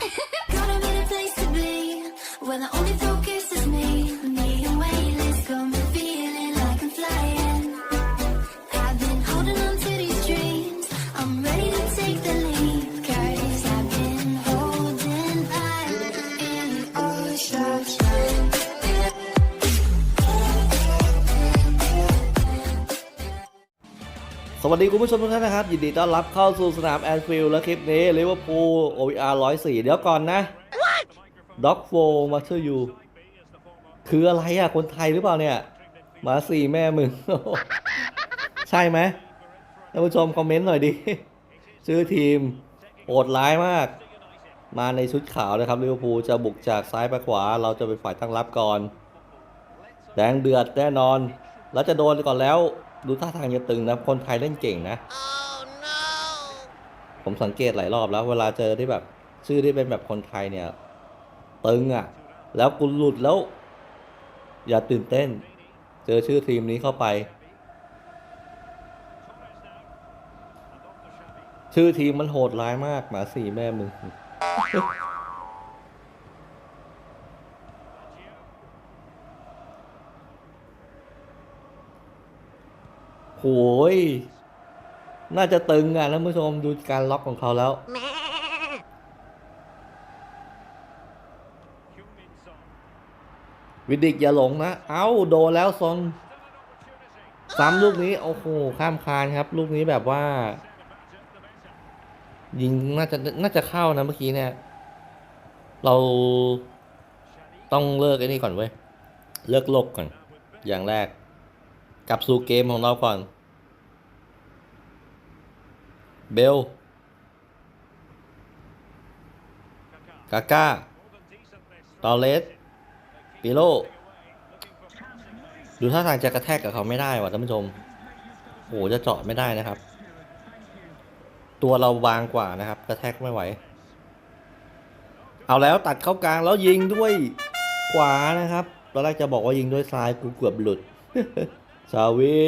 Gotta make วัสดีคุณผู้ชมทุกท่านนะครับ ยินดีต้อนรับเข้าสู่สนามแอนฟิลด์และคลิปนี้ลิเวอร์พูล OVR 104เดี๋ยวก่อนนะด็อกโฟมาเชอร์ยูคืออะไรอะ คนไทยหรือเปล่าเนี่ยมาสี่แม่มึง ใช่ไหมท่านผู้ชมคอมเมนต์หน่อยดิ ชื่อทีมโหดร้ายมาก มาในชุดขาวนะครับลิเวอร์พูลจะบุกจากซ้ายไปขวา เราจะเป็นฝ่ายตั้งรับก่อน แดงเดือดแน่นอน แล้วจะโดนก่อนแล้ว ดูท่าทางจะตึงนะ คนไทยเล่นเก่งนะผมสังเกตหลายรอบแล้ว เวลาเจอที่แบบ ชื่อที่เป็นแบบคนไทยเนี่ย ตึงอะ แล้วกูหลุดแล้ว อย่าตื่นเต้น เจอชื่อทีมนี้เข้าไป ชื่อทีมมันโหดร้ายมากหมาสี่แม่มึง โหยน่าจะตึงอะท่านผู้ชมดูการล็อกของเขาแล้ววิดิกอย่าหลงนะ เอ้าโดนแล้วซนซ้ำลูกนี้ โอ้โห ข้ามคานครับ ลูกนี้แบบว่า ยิงน่าจะน่าจะเข้านะเมื่อกี้เนี่ย เราต้องเลิกไอ้นี่ก่อนเว้ย เลิกโลกก่อน อย่างแรก กลับสู่เกมของเราก่อน เบล กาก้าตอเลสปิโล ดูท่าทางจะกระแทกกับเขาไม่ได้ว่ะท่านผู้ชม โอ้โหจะเจาะไม่ได้นะครับ ตัวเราบางกว่านะครับ กระแทกไม่ไหว เอาแล้วตัดเข้ากลางแล้วยิงด้วยขวานะครับ ตอนแรกจะบอกว่ายิงด้วยซ้ายกูเกือบหลุด ซาวี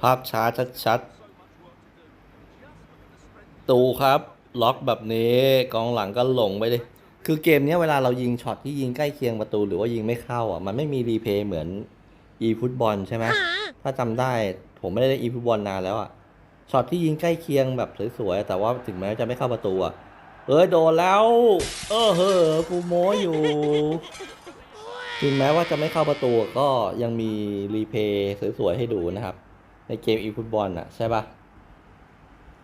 ภาพช้าชัดๆ ตูครับ ล็อกแบบนี้กองหลังก็หลงไปเลยคือเกมนี้เวลาเรายิงช็อตที่ยิงใกล้เคียงประตูหรือว่ายิงไม่เข้าอะ มันไม่มีรีเพย์เหมือน e ฟุตบอลใช่ไหมถ้าจำได้ผมไม่ได้เล่น e ฟุตบอลนานแล้วอะช็อตที่ยิงใกล้เคียงแบบสวยๆแต่ว่าถึงแม้จะไม่เข้าประตูอะ เอ้ยโดนแล้ว เออเฮ้อกูโม้อยู่ ถึงแม้ว่าจะไม่เข้าประตูก็ยังมีรีเพย์สวยๆให้ดูนะครับ ในเกมอีฟุตบอลอะใช่ปะ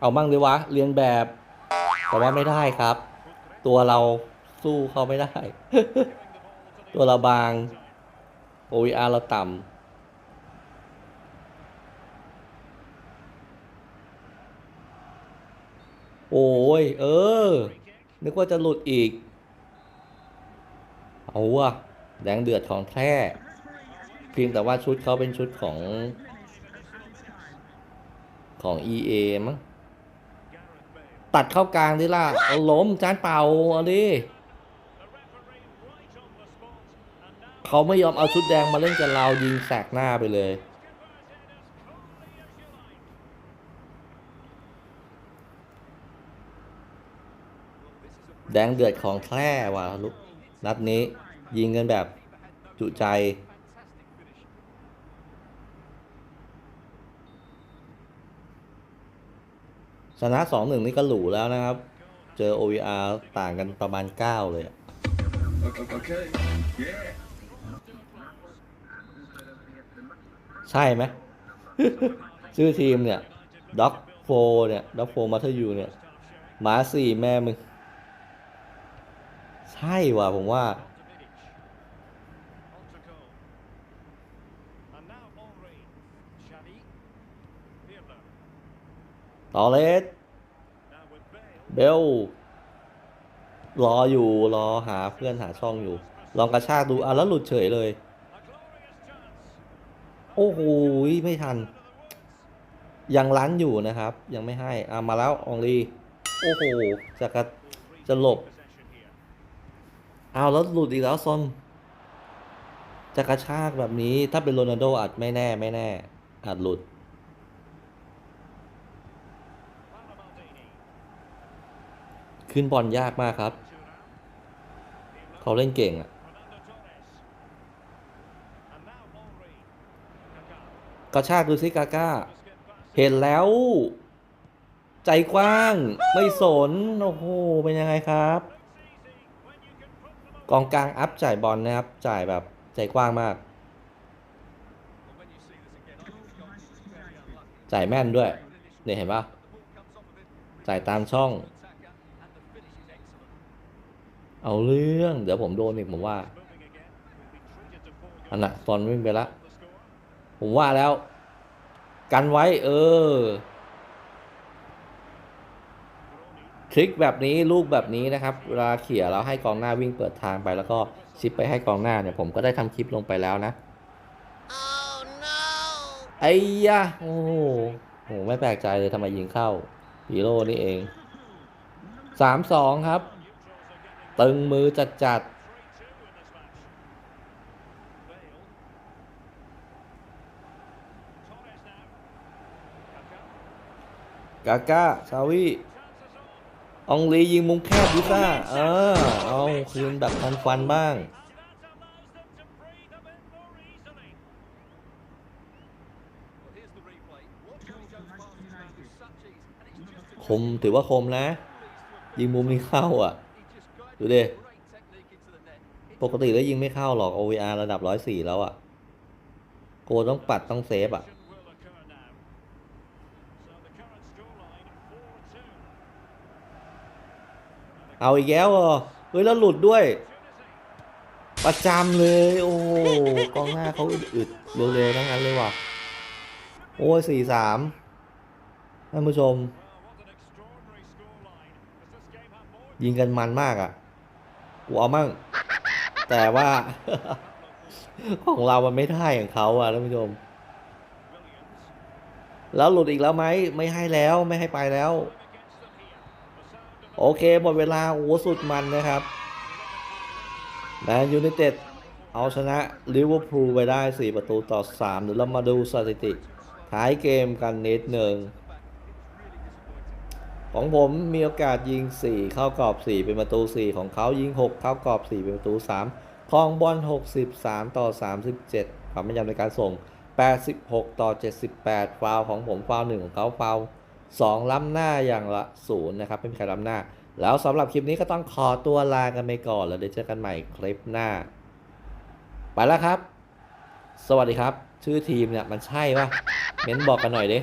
เอามั่งดิวะ เรียนแบบ แต่ว่าไม่ได้ครับ ตัวเราสู้เขาไม่ได้ ตัวเราบาง OVR เราต่ำ โอ้ย เออ นึกว่าจะหลุดอีก เอาวะแดงเดือดของแท้เพียงแต่ว่าชุดเขาเป็นชุดของของ EA มั้งตัดเข้ากลางดิล่ะเอาล้มจานเป่าเอาดิเขาไม่ยอมเอาชุดแดงมาเล่นกับเรายิงแสกหน้าไปเลย แดงเดือดของแท้ว่ะลูกนัดนี้ยิงกันแบบจุใจ ชนะสองหนึ่งนี่ก็หรูแล้วนะครับ เจอ OVR ต่างกันประมาณ 9 เลยอะใช่ไหมชื่อทีมเนี่ยด็อกโฟเนี่ยด็อกโฟมาเทอร์ยูเนี่ยหมาสี่แม่มึง ใช่ว่ะผมว่า ตอเลสเบล รออยู่ รอหาเพื่อนหาช่องอยู่ ลองกระชากดูอะแล้วหลุดเฉยเลย โอ้โหไม่ทัน ยังรั้นอยู่นะครับ ยังไม่ให้อะมาแล้วองลี โอ้โหจะกระจะหลบ เอาแล้วหลุดอีกแล้วซนจะกระชากแบบนี้ ถ้าเป็นโรนัลโดอาจไม่แน่ไม่แน่ อาจหลุด ขึ้นบอลยากมากครับ เขาเล่นเก่งอะกระชากดูซิกาก้า เห็นแล้ว ใจกว้าง ไม่สน โอ้โห เป็นยังไงครับ กองกลางอัพจ่ายบอลนะครับ จ่ายแบบใจกว้างมาก จ่ายแม่นด้วย เนี่ยเห็นปะจ่ายตามช่อง เอาเรื่อง เดี๋ยวผมโดนอีกผมว่าอันน่ะตอนวิ่งไปละ ผมว่าแล้ว กันไว้ เออ ท ริคแบบนี้ลูกแบบนี้นะครับเวลาเขี่ยแล้วให้กองหน้าวิ่งเปิดทางไป แล้วก็ชิปไปให้กองหน้าเนี่ยผมก็ได้ทำคลิปลงไปแล้วนะไอ้ยะโอ้โหโหไม่แปลกใจเลยทำไมยิงเข้าฮีโร่นี่เองสามสองครับ ตึงมือจัดจัดกาก้า ชาวี อองลียิงมุมแคบดิซ่าเออเอาคืนแบบทันฟันบ้าง คมถือว่าคมนะ ยิงมุมนี้เข้าอะ ดูดิ ปกติแล้วยิงไม่เข้าหรอก OVR ระดับ 104 แล้วอะ โกต้องปัดต้องเซฟอะ เอาอีกแล้วเหรอเฮ้ยแล้วหลุดด้วย ประจำเลย โอ้กองหน้าเขาอึดๆเร็วๆทั้งนั้นเลยว่ะโอ้ยสี่สามท่านผู้ชม ยิงกันมันมากอะกูเอามั่ง แต่ว่า ของเรามันไม่ได้อย่างเขาอะท่านผู้ชม แล้วหลุดอีกแล้วไหมไม่ให้แล้วไม่ให้ไปแล้ว โอเคหมดเวลาโอ้สุดมันนะครับแมนยูไนเต็ดเอาชนะลิเวอร์พูลไปได้ 4 ประตูต่อ 3 เดี๋ยวเรามาดูสถิติ ท้ายเกมกันนิดหนึ่ง ของผมมีโอกาสยิง 4 เข้ากรอบ 4 เป็นประตู 4 ของเขายิง 6 เข้ากรอบ 4 เป็นประตู 3ครองบอล 63 ต่อ 37 ความแม่นยำในการส่ง 86 ต่อ 78 ฟาวของผม ฟาว1ของเขาฟาว 2 ล้ำหน้าอย่างละศูนย์นะครับไม่มีใครล้ำหน้า แล้วสำหรับคลิปนี้ก็ต้องขอตัวลากันไปก่อน แล้วเดี๋ยวเจอกันใหม่คลิปหน้า ไปแล้วครับ สวัสดีครับ ชื่อทีมเนี่ยมันใช่ปะเม้นบอกกันหน่อยดิ